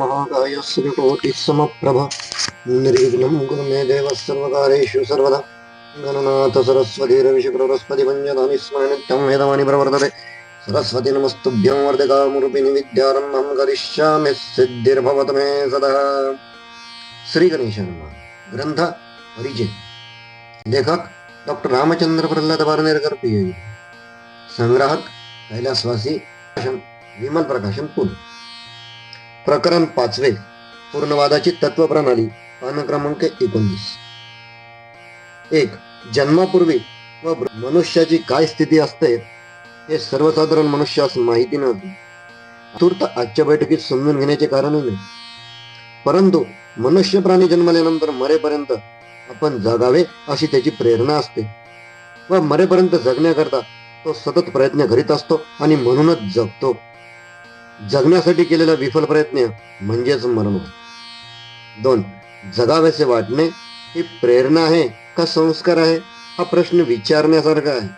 महाकाय सूर्यकोटिः समप्रभ निर्विघ्नं कुरु मे देवः सर्वकारेषु सर्वदा गणनाथ सरस्वतीरविशुप्रबृहस्पति पञ्चदानि स्मरणित्यं वेदवाणि प्रवर्तते सरस्वती नमस्तुभ्यं वर्धकामुरूपिणि विद्यारम्भं करिष्यामि सिद्धिर्भवत मे सदा श्री गणेश हनुमान ग्रंथ परिचय लेखक डॉक्टर रामचंद्र प्रल्हाद बारनेरकर पी संग्राहक कैलासवासी प्रकाशन, विमल प्रकाशन पुणे प्रकरण पाचवे. पूर्णवादाची तत्वप्रणाली पान क्रमांक एकोणीस. एक जन्मापूर्वी व मनुष्याची काय स्थिती असते हे सर्वसाधारण मनुष्यास माहिती नव्हती. तूर्त आजच्या बैठकीत समजून घेण्याचे कारण नाही. परंतु मनुष्य प्राणी जन्मल्यानंतर मरेपर्यंत आपण जगावे अशी त्याची प्रेरणा असते व मरेपर्यंत जगण्याकरता तो सतत प्रयत्न करीत असतो आणि म्हणूनच जगतो. जगण्यासाठी केलेला विफल प्रयत्न म्हणजेच मरण दोन जगावेसे वाटणे ही प्रेरणा आहे का संस्कार आहे? हा प्रश्न विचारण्यासारखा आहे.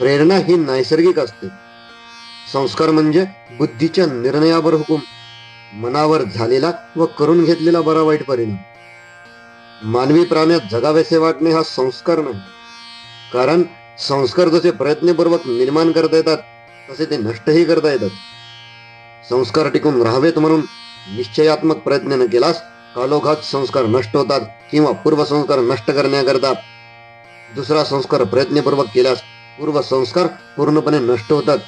प्रेरणा ही नैसर्गिक असते. संस्कार म्हणजे बुद्धीच्या निर्णयावर हुकूम मनावर झालेला व करून घेतलेला बरा वाईट परिणाम. मानवी प्राण्यात जगावेसे वाटणे हा संस्कार नाही. कारण संस्कार जसे प्रयत्नपूर्वक निर्माण करता येतात तसे ते नष्टही करता येतात. संस्कार टिकून राहावेत म्हणून निश्चयात्मक प्रयत्न न केलास कालोघात संस्कार नष्ट होतात किंवा पूर्वसंस्कार नष्ट करण्याकरता दुसरा संस्कार प्रयत्नपूर्वक केल्यास पूर्व संस्कार पूर्णपणे नष्ट होतात.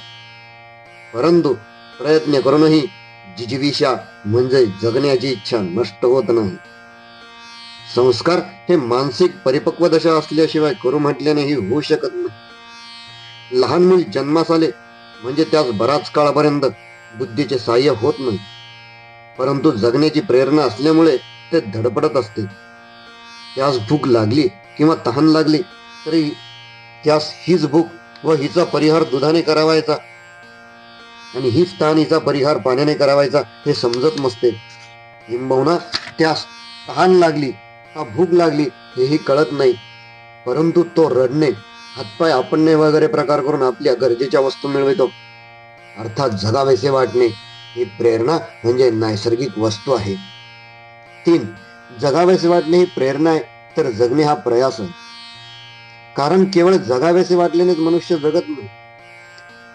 परंतु प्रयत्न करूनही जिजिविषा म्हणजे जगण्याची इच्छा नष्ट होत नाही. संस्कार हे मानसिक परिपक्व दशा असल्याशिवाय करू म्हटल्यानेही होऊ शकत नाही. लहान मूल जन्मास आले म्हणजे त्यास बराच काळापर्यंत बुद्धीचे सहाय्य होत नाही. परंतु जगण्याची प्रेरणा असल्यामुळे ते धडपडत असते. त्यास भूक लागली किंवा तहान लागली तरी त्यास हीच भूक व हिचा परिहार दुधाने करावायचा आणि हीच तहान हिचा परिहार पाण्याने करावायचा हे समजत नसते. किंबहुना त्यास तहान लागली का भूक लागली हेही कळत नाही. परंतु तो रडणे हातपाय आपणणे वगैरे प्रकार करून आपल्या गरजेच्या वस्तू मिळवितो. अर्थात जगावेसे वाटणे ही प्रेरणा म्हणजे नैसर्गिक वस्तू आहे. तीन जगावेसे वाटणे ही प्रेरणा आहे तर जगणे हा प्रयास आहे. कारण केवळ जगावेसे वाटल्यानेच मनुष्य जगत नाही.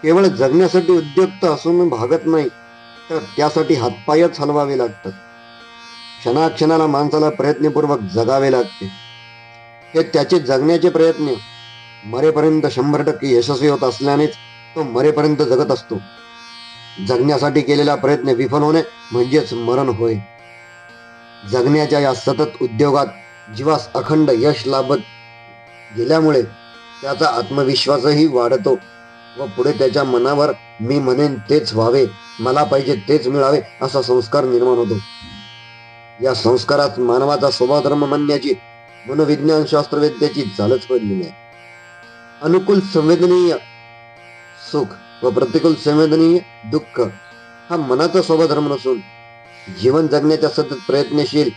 केवळ जगण्यासाठी उद्युक्त असून भागत नाही तर त्यासाठी हातपायच हलवावे लागतात. क्षणाक्षणाला माणसाला प्रयत्नपूर्वक जगावे लागते. हे त्याचे जगण्याचे प्रयत्न. मरेपर्यंत शंभर टक्के यशस्वी होत असल्यानेच तो मरेपर्यंत जगत असतो. जगण्यासाठी केलेला प्रयत्न विफल होणे म्हणजेच मरण होय. जगण्याच्या या सतत उद्योगात जीवास अखंड यश लाभत गेल्यामुळे त्याचा आत्मविश्वासही वाढतो व पुढे त्याच्या मनावर मी म्हणेन तेच व्हावे मला पाहिजे तेच मिळावे असा संस्कार निर्माण होतो. या संस्कारात मानवाचा स्वभाव धर्म मानण्याची मनोविज्ञान शास्त्रवेद्याची चालच पडलेली आहे अनुकूल संवेदनीय सुख व प्रतिकूल संवेदनीय दुःख हा मनाचा स्वभाव धर्म नसून जीवन जगण्याच्या सतत प्रयत्नशील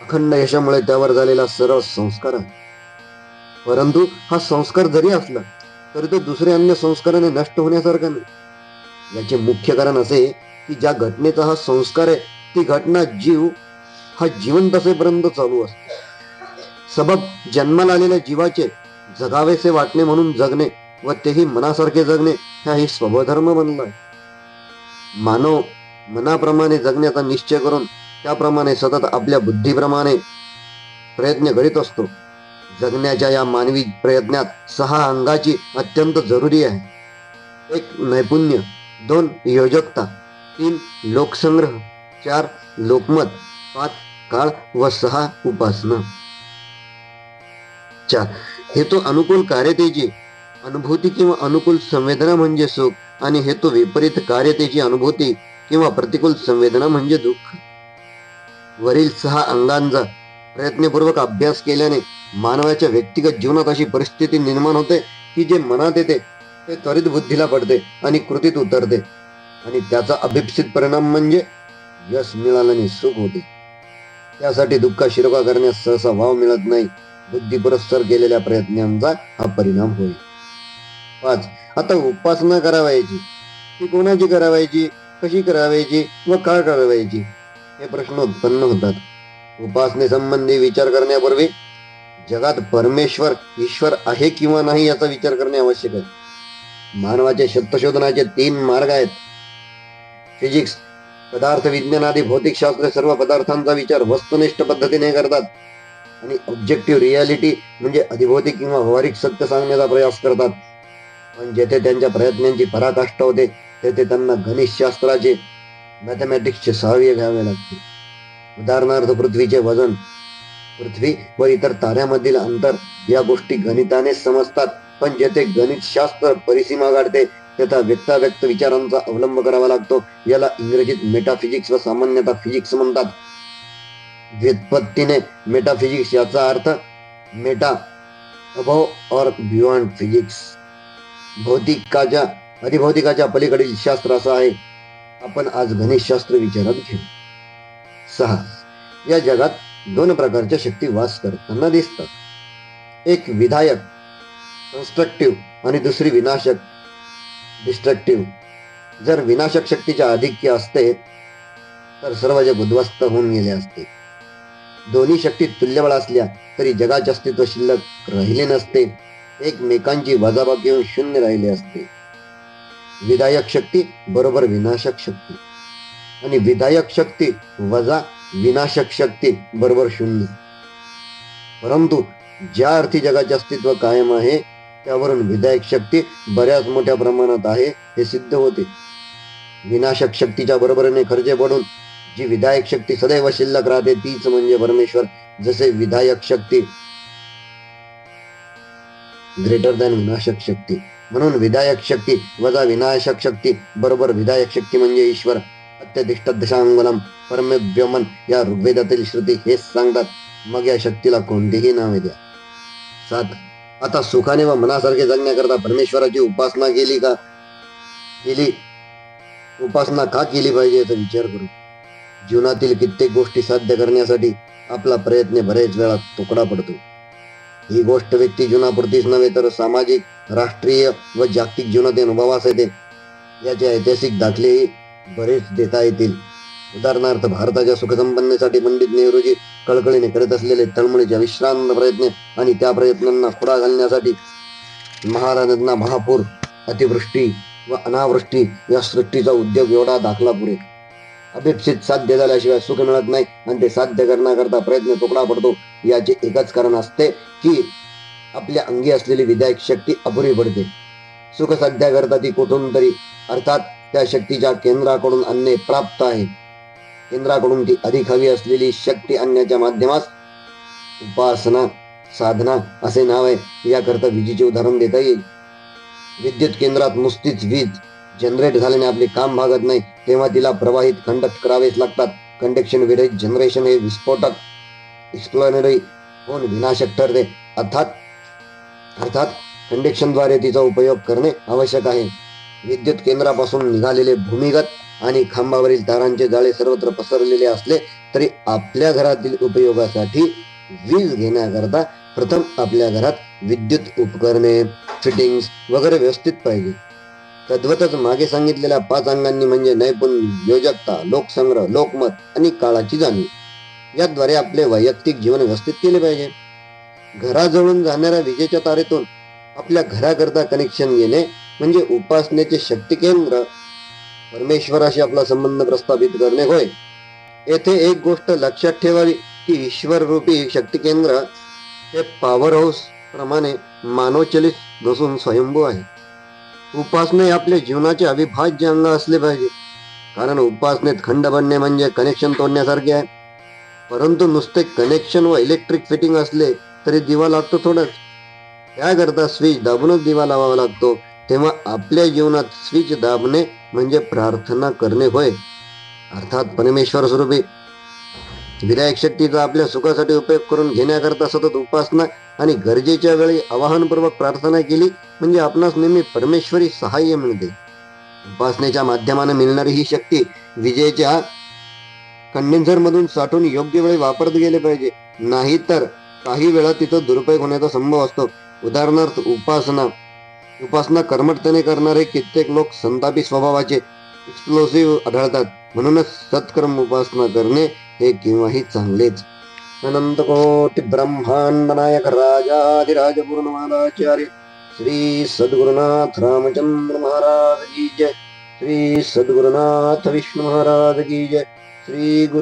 अखंड यशामुळे त्यावर झालेला सर्व संस्कार आहे. परंतु हा संस्कार जरी असला तरी तो दुसऱ्या अन्य संस्काराने नष्ट होण्यासारखा नाही. याचे मुख्य कारण असे की ज्या घटनेचा हा संस्कार आहे ती घटना जीव हा जिवंत असेपर्यंत चालू असतो. सबब जन्माला आलेल्या जीवाचे जगावेसे वाटणे म्हणून जगणे व तेही मनासारखे जगणे हा ही बनलाय. मानव मनाप्रमाणे जगण्याचा निश्चय करून त्याप्रमाणे सतत आपल्या बुद्धीप्रमाणे प्रयत्न करीत असतो. जगण्याच्या या मानवी प्रयत्नात सहा अंगाची अत्यंत जरुरी आहे. एक नैपुण्य दोन योजकता तीन लोकसंग्रह चार लोकमत पाच काळ व सहा उपासना. चार हे तो अनुकूल कार्यतेची अनुभूती किंवा अनुकूल संवेदना म्हणजे सुख आणि हेतू विपरीत कार्यतेची अनुभूती किंवा प्रतिकूल संवेदना म्हणजे दुःख. वरील सहा अंगांचा प्रयत्नपूर्वक अभ्यास केल्याने मानवाच्या व्यक्तिगत जीवनात अशी परिस्थिती निर्माण होते की जे मनात येते ते त्वरित बुद्धीला पडते आणि कृतीत उतरते. आणि त्याचा अभिप्सित परिणाम म्हणजे यश मिळाल्याने सुख होते. त्यासाठी दुःख शिरोगा करण्यास सहसा वाव मिळत नाही. बुद्धी पुरस्कार केलेल्या प्रयत्नांचा हा परिणाम होईल पाच आता उपासना करावायची. ती कोणाची करावायची? कशी करावायची? व का करावायची? हे प्रश्न उत्पन्न होतात. उपासनेसंबंधी विचार करण्यापूर्वी जगात परमेश्वर ईश्वर आहे किंवा नाही याचा विचार करणे आवश्यक आहे. मानवाचे शब्दशोधनाचे तीन मार्ग आहेत. फिजिक्स पदार्थ विज्ञान आदी भौतिकशास्त्र सर्व पदार्थांचा विचार वस्तुनिष्ठ पद्धतीने करतात. आणि ऑब्जेक्टिव्ह रियालिटी म्हणजे अधिभौतिक किंवा व्यावहारिक सत्य सांगण्याचा प्रयास करतात. म्हणजे पण जेथे त्यांच्या प्रयत्नांची पराकाष्ठा होते तेथे त्यांना गणितशास्त्राचे मॅथमॅटिक्सचे सहाय्य घ्यावे लागते. उदाहरणार्थ पृथ्वीचे वजन पृथ्वी व इतर ताऱ्यामधील अंतर या गोष्टी गणिताने समजतात पण जेथे गणितशास्त्र परिसीमा गाठते तेथे व्यक्ताव्यक्त विचारांचा अवलंब करावा लागतो याला इंग्रजीत मेटाफिजिक्स व सामान्यतः फिजिक्स म्हणतात. व्युत्पत्तीने मेटाफिजिक्स याचा अर्थ मेटा अबव और बियॉन्ड फिजिक्स भौतिकाच्या अधिभौतिकाच्या पलीकडील शास्त्र असं आहे. आपण आज गणेशशास्त्र विचारात घेऊ. सहा. या जगात दोन प्रकारच्या शक्ती वास करताना दिसतात. एक विधायक कन्स्ट्रक्टिव्ह आणि दुसरी विनाशक. डिस्ट्रक्टिव्ह जर विनाशक शक्तीच्या आधिक्य असते तर सर्व जग उद्ध्वस्त होऊन गेले असते. दोन्ही शक्ती तुल्यबळ असल्या तरी जगाचे अस्तित्व शिल्लक राहिले नसते. एकमेकांची वजाबाकी होऊन शून्य राहिले असते. विधायक शक्ती बरोबर विनाशक शक्ती. आणि विधायक शक्ती वजा विनाशक शक्ती बरोबर शून्य. परंतु ज्या अर्थी जगाचे अस्तित्व कायम आहे त्यावरून विधायक शक्ती बऱ्याच मोठ्या प्रमाणात आहे हे सिद्ध होते. विनाशक शक्तीच्या बरोबरीने खर्चे पडून जी विधायक शक्ती सदैव शिल्लक राहते तीच म्हणजे परमेश्वर. जसे विधायक शक्ती ग्रेटर दॅन विनाशक शक्ती. म्हणून विधायक शक्ती वजा विनाशक शक्ती बरोबर विधायक शक्ती म्हणजे ईश्वर. अत्यधिष्ठ दशांगुलम परमेव्यमन या ऋग्वेदातील श्रुती हेच सांगतात. मग या शक्तीला कोणतेही नावे द्या. सात. आता सुखाने व मनासारखे जगण्याकरता परमेश्वराची उपासना केली का? केली. उपासना का केली पाहिजे याचा विचार करू. जीवनातील कित्येक गोष्टी साध्य करण्यासाठी आपला प्रयत्न बरेच वेळा तुकडा पडतो. ही गोष्ट व्यक्ती जीवनापुरतीच नव्हे तर सामाजिक राष्ट्रीय व जागतिक जीवनात अनुभवास येते. याचे ऐतिहासिक दाखलेही बरेच देता येतील. उदाहरणार्थ भारताच्या सुखसंपन्नेसाठी पंडित नेहरूजी कळकळीने करत असलेले तळमळीचे विश्रांत प्रयत्न आणि त्या प्रयत्नांना खुडा घालण्यासाठी महाराजांना महापूर अतिवृष्टी व अनावृष्टी या सृष्टीचा उद्योग एवढा दाखला पुरे. अपेक्षित साध्य झाल्याशिवाय सुख मिळत नाही. आणि ते साध्य करण्याकरता प्रयत्न तुकडा पडतो. याचे एकच कारण असते की आपल्या अंगी असलेली विधायक शक्ती अपुरी पडते. सुख साध्याकरता ती कुठून तरी अर्थात त्या शक्तीच्या केंद्राकडून आणणे प्राप्त आहे. केंद्राकडून ती अधिक हवी असलेली शक्ती आणण्याच्या माध्यमास उपासना साधना असे नाव आहे. याकरता विजेचे उदाहरण देता येईल. विद्युत केंद्रात नुसतीच वीज जनरेट झाल्याने आपले काम भागत नाही तेव्हा तिला प्रवाहित खंडक करावेच लागतात. कंडक्शन विरहित जनरेशन हे विस्फोटक एक्सप्लोनरी होऊन विनाशक ठरते. अर्थात अर्थात कंडक्शनद्वारे तिचा उपयोग करणे आवश्यक आहे. विद्युत केंद्रापासून निघालेले भूमिगत आणि खांबावरील तारांचे जाळे सर्वत्र पसरलेले असले तरी आपल्या घरातील उपयोगासाठी वीज घेण्याकरता प्रथम आपल्या घरात विद्युत उपकरणे फिटिंग्स वगैरे व्यवस्थित पाहिजे. तद्वतच मागे सांगितलेल्या पाच अंगांनी म्हणजे नैपुण्य योजकता लोकसंग्रह लोकमत आणि काळाची जाणीव. याद्वारे आपले वैयक्तिक जीवन व्यवस्थित केले पाहिजे. घराजवळून जाणाऱ्या विजेच्या तारेतून आपल्या घराकरता कनेक्शन घेणे म्हणजे उपासनेचे शक्ती केंद्र. परमेश्वराशी आपला संबंध प्रस्थापित करणे होय. येथे एक गोष्ट लक्षात ठेवावी की ईश्वर रूपी शक्ती केंद्र हे पॉवर हाऊस प्रमाणे मानवचलित नसून स्वयंभू आहे. उपासने आपल्या जीवनाचे अविभाज्य अंग असले पाहिजे. कारण उपासनेत खंड बनणे म्हणजे कनेक्शन तोडण्यासारखे आहे. परंतु नुसते कनेक्शन व इलेक्ट्रिक फिटिंग असले तरी दिवा लागतो थोडंच. त्याकरता स्विच दाबूनच दिवा लावावा लागतो. तेव्हा आपल्या जीवनात स्विच दाबणे म्हणजे प्रार्थना करणे होय. अर्थात परमेश्वर स्वरूपी. विनायक शक्तीचा आपल्या सुखासाठी उपयोग करून घेण्याकरता सतत उपासना आणि गरजेच्या वेळी आवाहनपूर्वक प्रार्थना केली म्हणजे आपणास नेहमी परमेश्वरी सहाय्य मिळते. उपासनेच्या माध्यमाने मिळणारी ही शक्ती विजेच्या कंडेन्सर मधून साठवून योग्य वेळी वापरत गेले पाहिजे. नाहीतर काही वेळा तिथं दुरुपयोग होण्याचा संभव असतो. उदाहरणार्थ उपासना. उपासना कर्मठतेने करणारे कित्येक लोक संतापी स्वभावाचे एक्सप्लोसिव्ह आढळतात. म्हणूनच सत्कर्म उपासना करणे हे केव्हाही चांगलेच. अनंत कोटी ब्रह्मांड पूर्णमादाचार्य श्री सद्गुरुनाथ रामचंद्र महाराज की जय। श्री सद्गुरुनाथ विष्णु महाराज की जय। श्री गुरु